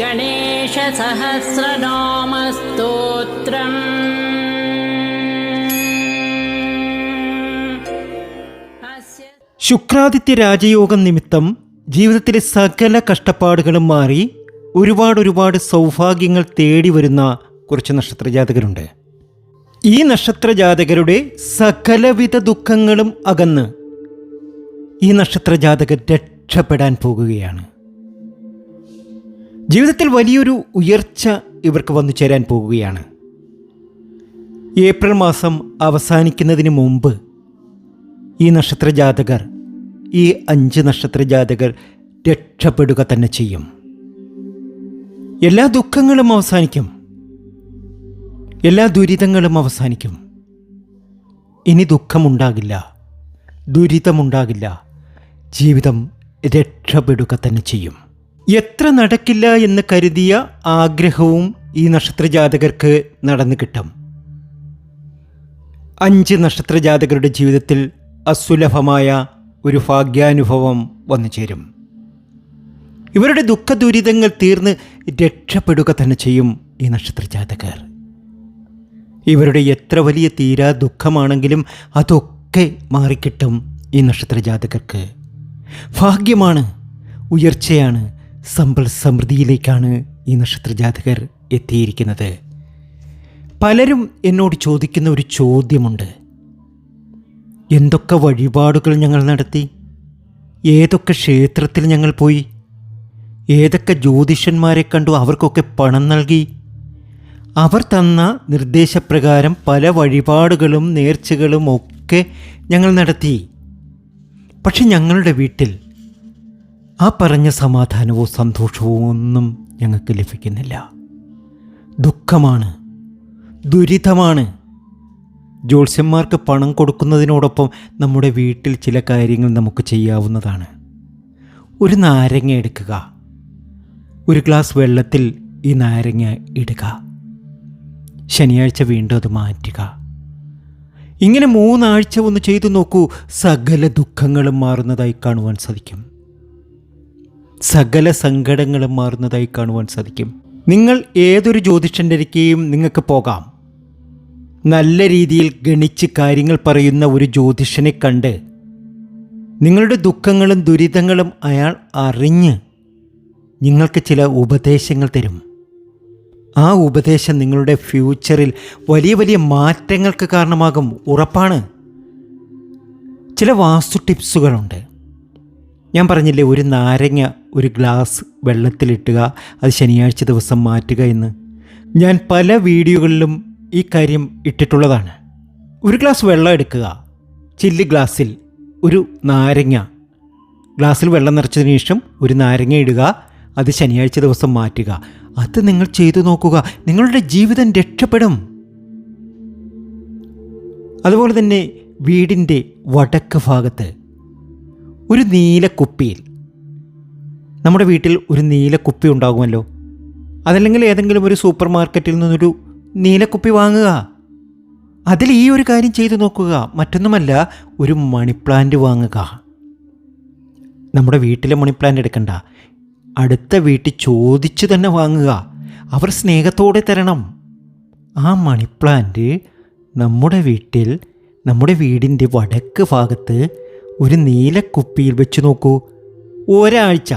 गणेशसहस्रनामस्तोत्रम् अस्य ശുക്രാദിത്യ രാജയോഗം നിമിത്തം ജീവിതത്തിലെ സകല കഷ്ടപ്പാടുകളും മാറി ഒരുപാട് ഒരുപാട് സൗഭാഗ്യങ്ങൾ തേടി വരുന്ന കുറച്ച് നക്ഷത്രജാതകരുണ്ട് ഈ നക്ഷത്രജാതകരുടെ സകലവിധ ദുഃഖങ്ങളും അകന്ന് ഈ നക്ഷത്രജാതകർ രക്ഷപ്പെടാൻ പോകുകയാണ് ജീവിതത്തിൽ വലിയൊരു ഉയർച്ച ഇവർക്ക് വന്നു ചേരാൻ പോകുകയാണ്. ഏപ്രിൽ മാസം അവസാനിക്കുന്നതിന് മുമ്പ് ഈ നക്ഷത്ര ജാതകർ ഈ അഞ്ച് നക്ഷത്ര ജാതകർ രക്ഷപ്പെടുക തന്നെ ചെയ്യും. എല്ലാ ദുഃഖങ്ങളും അവസാനിക്കും. എല്ലാ ദുരിതങ്ങളും അവസാനിക്കും. ഇനി ദുഃഖമുണ്ടാകില്ല ദുരിതമുണ്ടാകില്ല. ജീവിതം രക്ഷപ്പെടുക തന്നെ ചെയ്യും. എത്ര നടക്കില്ല എന്ന് കരുതിയ ആഗ്രഹവും ഈ നക്ഷത്രജാതകർക്ക് നടന്നു കിട്ടും. അഞ്ച് നക്ഷത്രജാതകരുടെ ജീവിതത്തിൽ അസുലഭമായ ഒരു ഭാഗ്യാനുഭവം വന്നു ചേരും. ഇവരുടെ ദുഃഖ ദുരിതങ്ങൾ തീർന്ന് രക്ഷപ്പെടുക തന്നെ ചെയ്യും ഈ നക്ഷത്രജാതകർ. ഇവരുടെ എത്ര വലിയ തീരാ ദുഃഖമാണെങ്കിലും അതൊക്കെ മാറിക്കിട്ടും ഈ നക്ഷത്രജാതകർക്ക്. ഭാഗ്യമാണ് ഉയർച്ചയാണ് സമ്പൽ സമൃദ്ധിയിലേക്കാണ് ഈ നക്ഷത്രജാതകർ എത്തിയിരിക്കുന്നത്. പലരും എന്നോട് ചോദിക്കുന്ന ഒരു ചോദ്യമുണ്ട്. എന്തൊക്കെ വഴിപാടുകൾ ഞങ്ങൾ നടത്തി? ഏതൊക്കെ ക്ഷേത്രത്തിൽ ഞങ്ങൾ പോയി? ഏതൊക്കെ ജ്യോതിഷന്മാരെ കണ്ടു അവർക്കൊക്കെ പണം നൽകി? അവർ തന്ന നിർദ്ദേശപ്രകാരം പല വഴിപാടുകളും നേർച്ചകളും ഒക്കെ ഞങ്ങൾ നടത്തി. പക്ഷെ ഞങ്ങളുടെ വീട്ടിൽ ആ പറഞ്ഞ സമാധാനവും സന്തോഷവും ഒന്നും ഞങ്ങൾക്ക് ലഭിക്കുന്നില്ല. ദുഃഖമാണ് ദുരിതമാണ്. ജ്യോത്സ്യന്മാർക്ക് പണം കൊടുക്കുന്നതിനോടൊപ്പം നമ്മുടെ വീട്ടിൽ ചില കാര്യങ്ങൾ നമുക്ക് ചെയ്യാവുന്നതാണ്. ഒരു നാരങ്ങ എടുക്കുക. ഒരു ഗ്ലാസ് വെള്ളത്തിൽ ഈ നാരങ്ങ ഇടുക. ശനിയാഴ്ച വീണ്ടും അത് മാറ്റുക. ഇങ്ങനെ മൂന്നാഴ്ച ഒന്ന് ചെയ്തു നോക്കൂ സകല ദുഃഖങ്ങളും മാറുന്നതായി കാണുവാൻ സാധിക്കും. സകല സങ്കടങ്ങളും മാറുന്നതായി കാണുവാൻ സാധിക്കും. നിങ്ങൾ ഏതൊരു ജ്യോതിഷന്റെ അടുക്കെയും നിങ്ങൾക്ക് പോകാം. നല്ല രീതിയിൽ ഗണിച്ച് കാര്യങ്ങൾ പറയുന്ന ഒരു ജ്യോതിഷനെ കണ്ട് നിങ്ങളുടെ ദുഃഖങ്ങളും ദുരിതങ്ങളും അയാൾ അറിഞ്ഞ് നിങ്ങൾക്ക് ചില ഉപദേശങ്ങൾ തരും. ആ ഉപദേശം നിങ്ങളുടെ ഫ്യൂച്ചറിൽ വലിയ വലിയ മാറ്റങ്ങൾക്ക് കാരണമാകും ഉറപ്പാണ്. ചില വാസ്തു ടിപ്സുകളുണ്ട്. ഞാൻ പറഞ്ഞില്ലേ ഒരു നാരങ്ങ ഒരു ഗ്ലാസ് വെള്ളത്തിലിട്ടുക അത് ശനിയാഴ്ച ദിവസം മാറ്റുക എന്ന്. ഞാൻ പല വീഡിയോകളിലും ഈ കാര്യം ഇട്ടിട്ടുള്ളതാണ്. ഒരു ഗ്ലാസ് വെള്ളം എടുക്കുക. ചില്ല് ഗ്ലാസ്സിൽ ഒരു നാരങ്ങ. ഗ്ലാസ്സിൽ വെള്ളം നിറച്ചതിന് ശേഷം ഒരു നാരങ്ങ ഇടുക അത് ശനിയാഴ്ച ദിവസം മാറ്റുക. അത് നിങ്ങൾ ചെയ്തു നോക്കുക. നിങ്ങളുടെ ജീവിതം രക്ഷപ്പെടും. അതുപോലെ തന്നെ വീടിന്റെ വടക്ക് ഭാഗത്ത് ഒരു നീല കുപ്പിയിൽ. നമ്മുടെ വീട്ടിൽ ഒരു നീല കുപ്പി ഉണ്ടാകുമല്ലോ. അതല്ലെങ്കിൽ ഏതെങ്കിലും ഒരു സൂപ്പർ മാർക്കറ്റിൽ നിന്നൊരു നീലക്കുപ്പി വാങ്ങുക. അതിൽ ഈ ഒരു കാര്യം ചെയ്തു നോക്കുക. മറ്റൊന്നുമല്ല ഒരു മണിപ്ലാന്റ് വാങ്ങുക. നമ്മുടെ വീട്ടിലെ മണിപ്ലാന്റ് എടുക്കണ്ട. അടുത്ത വീട്ടിൽ ചോദിച്ചു തന്നെ വാങ്ങുക. അവർ സ്നേഹത്തോടെ തരണം. ആ മണിപ്ലാന്റ് നമ്മുടെ വീട്ടിൽ നമ്മുടെ വീടിന്റെ വടക്ക് ഭാഗത്ത് ഒരു നീലക്കുപ്പിയിൽ വെച്ച് നോക്കൂ. ഒരാഴ്ച.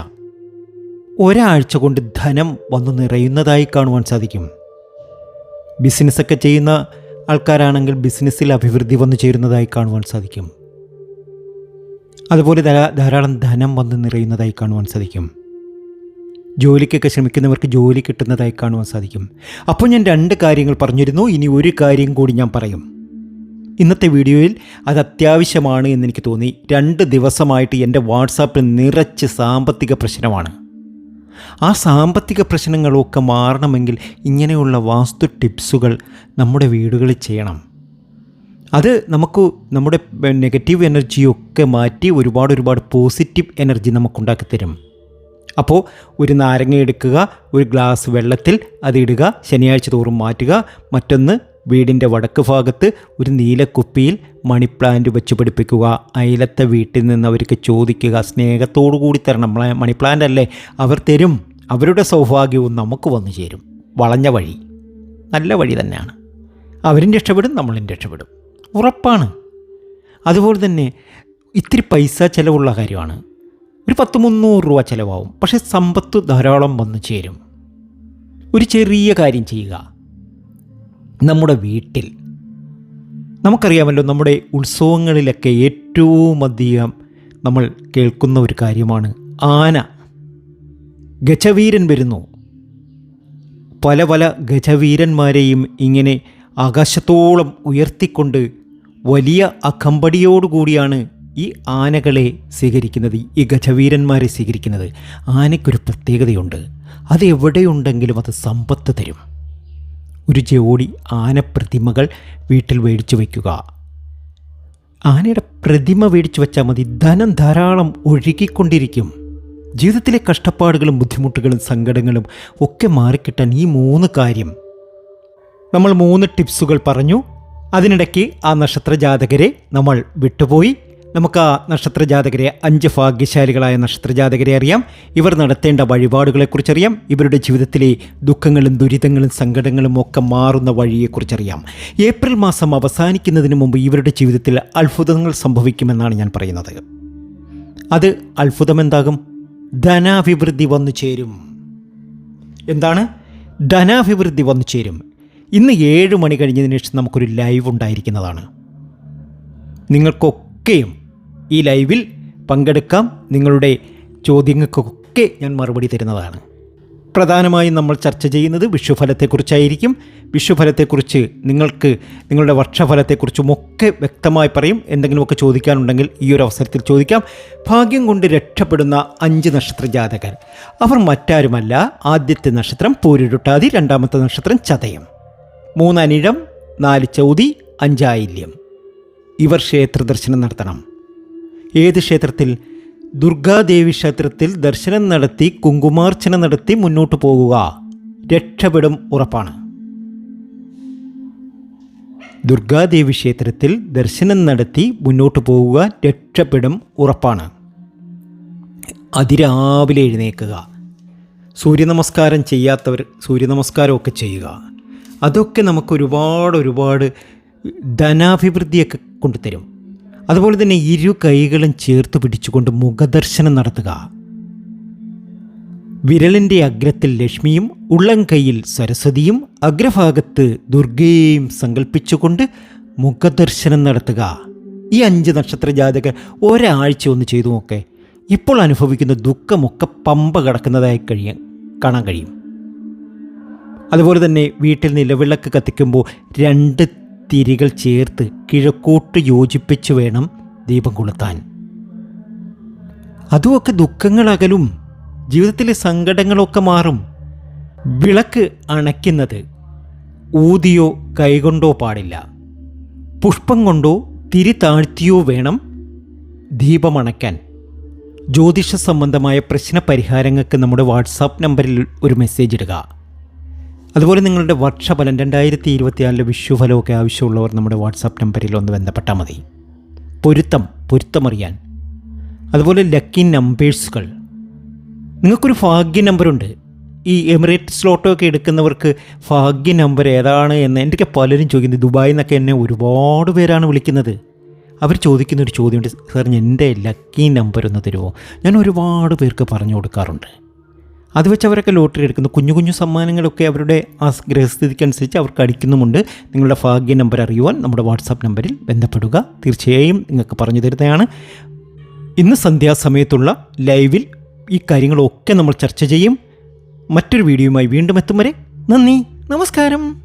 ഒരാഴ്ച കൊണ്ട് ധനം വന്നു നിറയുന്നതായി കാണുവാൻ സാധിക്കും. ബിസിനസ്സൊക്കെ ചെയ്യുന്ന ആൾക്കാരാണെങ്കിൽ ബിസിനസ്സിൽ അഭിവൃദ്ധി വന്നു ചേരുന്നതായി കാണുവാൻ സാധിക്കും. അതുപോലെ ധാരാ- ധാരാളം ധനം വന്ന് നിറയുന്നതായി കാണുവാൻ സാധിക്കും. ജോലിക്കൊക്കെ ശ്രമിക്കുന്നവർക്ക് ജോലി കിട്ടുന്നതായി കാണുവാൻ സാധിക്കും. അപ്പോൾ ഞാൻ രണ്ട് കാര്യങ്ങൾ പറഞ്ഞിരുന്നു. ഇനി ഒരു കാര്യം കൂടി ഞാൻ പറയും. ഇന്നത്തെ വീഡിയോയിൽ അത് അത്യാവശ്യമാണ് എന്നെനിക്ക് തോന്നി. രണ്ട് ദിവസമായിട്ട് എന്റെ വാട്സാപ്പിൽ നിറച്ച് സാമ്പത്തിക പ്രശ്നമാണ്. ആ സാമ്പത്തിക പ്രശ്നങ്ങളൊക്കെ മാറണമെങ്കിൽ ഇങ്ങനെയുള്ള വാസ്തു ടിപ്സുകൾ നമ്മുടെ വീടുകളിൽ ചെയ്യണം. അത് നമുക്ക് നമ്മുടെ നെഗറ്റീവ് എനർജിയൊക്കെ മാറ്റി ഒരുപാട് ഒരുപാട് പോസിറ്റീവ് എനർജി നമുക്കുണ്ടാക്കി തരും. അപ്പോൾ ഒരു നാരങ്ങ എടുക്കുക ഒരു ഗ്ലാസ് വെള്ളത്തിൽ അത് ഇടുക ശനിയാഴ്ച തോറും മാറ്റുക മറ്റൊന്ന് വീടിന്റെ വടക്ക് ഭാഗത്ത് ഒരു നീലക്കുപ്പിയിൽ മണി പ്ലാന്റ് വെച്ച് പിടിപ്പിക്കുക. അയലത്തെ വീട്ടിൽ നിന്ന് അവർക്ക് ചോദിക്കുക. സ്നേഹത്തോടു കൂടി തരണം. മണി പ്ലാന്റ് അല്ലേ? അവർ തരും. അവരുടെ സൗഭാഗ്യവും നമുക്ക് വന്നു ചേരും. വളഞ്ഞ വഴി. നല്ല വഴി തന്നെയാണ്. അവരും രക്ഷപ്പെടും നമ്മളും രക്ഷപ്പെടും. ഉറപ്പാണ്. അതുപോലെ തന്നെ ഇത്തിരി പൈസ ചിലവുള്ള കാര്യമാണ്. ഒരു പത്ത് മുന്നൂറ് രൂപ ചിലവാകും. പക്ഷേ സമ്പത്ത് ധാരാളം വന്നു ചേരും. ഒരു ചെറിയ കാര്യം ചെയ്യുക. നമ്മുടെ വീട്ടിൽ. നമുക്കറിയാമല്ലോ നമ്മുടെ ഉത്സവങ്ങളിലൊക്കെ ഏറ്റവും അധികം നമ്മൾ കേൾക്കുന്ന ഒരു കാര്യമാണ് ആന. ഗജവീരൻ വരുന്നു. പല പല ഗജവീരന്മാരെയും ഇങ്ങനെ ആകാശത്തോളം ഉയർത്തിക്കൊണ്ട് വലിയ അകമ്പടിയോടുകൂടിയാണ് ഈ ആനകളെ സ്വീകരിക്കുന്നത് ഈ ഗജവീരന്മാരെ സ്വീകരിക്കുന്നത്. ആനയ്ക്കൊരു പ്രത്യേകതയുണ്ട്. അത് എവിടെയുണ്ടെങ്കിലും അത് സമ്പത്ത് തരും. ഒരു ജോഡി ആനപ്രതിമകൾ വീട്ടിൽ മേടിച്ചു വയ്ക്കുക. ആനയുടെ പ്രതിമ മേടിച്ചു വെച്ചാൽ മതി. ധനം ധാരാളം ഒഴുകിക്കൊണ്ടിരിക്കും. ജീവിതത്തിലെ കഷ്ടപ്പാടുകളും ബുദ്ധിമുട്ടുകളും സങ്കടങ്ങളും ഒക്കെ മാറിക്കിട്ടാൻ ഈ മൂന്ന് കാര്യം. നമ്മൾ മൂന്ന് ടിപ്സുകൾ പറഞ്ഞു. അതിനിടയ്ക്ക് ആ നക്ഷത്ര ജാതകരെ നമ്മൾ വിട്ടുപോയി. നമുക്ക് ആ നക്ഷത്ര ജാതകരെ അഞ്ച് ഭാഗ്യശാലികളായ നക്ഷത്രജാതകരെ അറിയാം. ഇവർ നടത്തേണ്ട വഴിപാടുകളെക്കുറിച്ചറിയാം. ഇവരുടെ ജീവിതത്തിലെ ദുഃഖങ്ങളും ദുരിതങ്ങളും സങ്കടങ്ങളും ഒക്കെ മാറുന്ന വഴിയെക്കുറിച്ചറിയാം. ഏപ്രിൽ മാസം അവസാനിക്കുന്നതിന് മുമ്പ് ഇവരുടെ ജീവിതത്തിൽ അത്ഭുതങ്ങൾ സംഭവിക്കുമെന്നാണ് ഞാൻ പറയുന്നത്. അത് അത്ഭുതമെന്താകും ധനാഭിവൃദ്ധി വന്നു ചേരും. എന്താണ്? ധനാഭിവൃദ്ധി വന്നു ചേരും. ഇന്ന് ഏഴ് മണി കഴിഞ്ഞതിന് ശേഷം നമുക്കൊരു ലൈവ് ഉണ്ടായിരിക്കുന്നതാണ്. നിങ്ങൾക്കൊക്കെയും ഈ ലൈവിൽ പങ്കെടുക്കാം നിങ്ങളുടെ ചോദ്യങ്ങൾക്കൊക്കെ ഞാൻ മറുപടി തരുന്നതാണ്. പ്രധാനമായും നമ്മൾ ചർച്ച ചെയ്യുന്നത് വിഷുഫലത്തെക്കുറിച്ചായിരിക്കും. വിഷുഫലത്തെക്കുറിച്ച് നിങ്ങൾക്ക് നിങ്ങളുടെ വർഷഫലത്തെക്കുറിച്ചും ഒക്കെ വ്യക്തമായി പറയും. എന്തെങ്കിലുമൊക്കെ ചോദിക്കാനുണ്ടെങ്കിൽ ഈ ഒരു അവസരത്തിൽ ചോദിക്കാം. ഭാഗ്യം കൊണ്ട് രക്ഷപ്പെടുന്ന അഞ്ച് നക്ഷത്ര ജാതകർ. അവർ മറ്റാരുമല്ല. ആദ്യത്തെ നക്ഷത്രം പൂരിടുട്ടാതി രണ്ടാമത്തെ നക്ഷത്രം ചതയം. മൂന്ന് അനിഴം നാല് ചൗതി അഞ്ചായില്യം. ഇവർ ക്ഷേത്ര ദർശനം നടത്തണം. ഏത് ക്ഷേത്രത്തിൽ? ദുർഗാദേവി ക്ഷേത്രത്തിൽ ദർശനം നടത്തി കുങ്കുമാർച്ചന നടത്തി മുന്നോട്ട് പോകുക. രക്ഷപ്പെടും ഉറപ്പാണ്. ദുർഗാദേവി ക്ഷേത്രത്തിൽ ദർശനം നടത്തി മുന്നോട്ട് പോവുക രക്ഷപ്പെടും ഉറപ്പാണ്. അതിരാവിലെ എഴുന്നേൽക്കുക. സൂര്യനമസ്കാരം ചെയ്യാത്തവർ സൂര്യനമസ്കാരമൊക്കെ ചെയ്യുക. അതൊക്കെ നമുക്ക് ഒരുപാട് ഒരുപാട് ധനാഭിവൃദ്ധിയൊക്കെ കൊണ്ടുതരും. അതുപോലെ തന്നെ ഇരു കൈകളും ചേർത്ത് പിടിച്ചുകൊണ്ട് മുഖദർശനം നടത്തുക. വിരലിന്റെ അഗ്രത്തിൽ ലക്ഷ്മിയും ഉള്ളം കൈയിൽ സരസ്വതിയും അഗ്രഭാഗത്ത് ദുർഗയും സങ്കല്പിച്ചുകൊണ്ട് മുഖദർശനം നടത്തുക. ഈ അഞ്ച് നക്ഷത്ര ജാതകർ ഒരാഴ്ച ഒന്ന് ചെയ്തു നോക്കെ. ഇപ്പോൾ അനുഭവിക്കുന്ന ദുഃഖമൊക്കെ പമ്പ കടക്കുന്നതായി കഴിയാൻ കാണാൻ കഴിയും. അതുപോലെ തന്നെ വീട്ടിൽ നിലവിളക്ക് കത്തിക്കുമ്പോൾ രണ്ട് തിരികൾ ചേർത്ത് കിഴക്കോട്ട് യോജിപ്പിച്ചു വേണം ദീപം കൊളുത്താൻ അതുമൊക്കെ ദുഃഖങ്ങളകലും ജീവിതത്തിലെ സങ്കടങ്ങളൊക്കെ മാറും. വിളക്ക് അണയ്ക്കുന്നത് ഊതിയോ കൈകൊണ്ടോ പാടില്ല. പുഷ്പം കൊണ്ടോ തിരി താഴ്ത്തിയോ വേണം ദീപമണയ്ക്കാൻ. ജ്യോതിഷ സംബന്ധമായ പ്രശ്ന പരിഹാരങ്ങൾക്ക് നമ്മുടെ വാട്സാപ്പ് നമ്പറിൽ ഒരു മെസ്സേജ് ഇടുക. അതുപോലെ നിങ്ങളുടെ വർഷഫലം രണ്ടായിരത്തി ഇരുപത്തിനാലിലെ വിഷുഫലമൊക്കെ ആവശ്യമുള്ളവർ നമ്മുടെ വാട്സാപ്പ് നമ്പറിൽ ഒന്ന് ബന്ധപ്പെട്ടാൽ മതി. പൊരുത്തം പൊരുത്തമറിയാൻ. അതുപോലെ ലക്കി നമ്പേഴ്സുകൾ. നിങ്ങൾക്കൊരു ഭാഗ്യ നമ്പറുണ്ട് ഈ എമിറേറ്റ് സ്ലോട്ടോ ഒക്കെ എടുക്കുന്നവർക്ക് ഭാഗ്യ നമ്പർ ഏതാണ് എന്ന് എന്റെയൊക്കെ പലരും ചോദിക്കുന്നത് ദുബായിൽ നിന്നൊക്കെ എന്നെ ഒരുപാട് പേരാണ് വിളിക്കുന്നത്. അവർ ചോദിക്കുന്ന ഒരു ചോദ്യമുണ്ട്. സാർ എന്റെ ലക്കി നമ്പർ ഒന്ന് തരുമോ? ഞാൻ ഒരുപാട് പേർക്ക് പറഞ്ഞു കൊടുക്കാറുണ്ട്. അത് വെച്ച് അവരൊക്കെ ലോട്ടറി എടുക്കുന്നു. കുഞ്ഞു കുഞ്ഞു സമ്മാനങ്ങളൊക്കെ അവരുടെ ആ ഗ്രഹസ്ഥിതിക്കനുസരിച്ച് അവർക്ക് അടിക്കുന്നുമുണ്ട്. നിങ്ങളുടെ ഭാഗ്യ നമ്പർ അറിയുവാൻ നമ്മുടെ വാട്സാപ്പ് നമ്പറിൽ ബന്ധപ്പെടുക. തീർച്ചയായും നിങ്ങൾക്ക് പറഞ്ഞു തരുന്നതാണ്. ഇന്ന് സന്ധ്യാസമയത്തുള്ള ലൈവിൽ ഈ കാര്യങ്ങളൊക്കെ നമ്മൾ ചർച്ച ചെയ്യും. മറ്റൊരു വീഡിയോയുമായി വീണ്ടും എത്തും വരെ നന്ദി. നമസ്കാരം.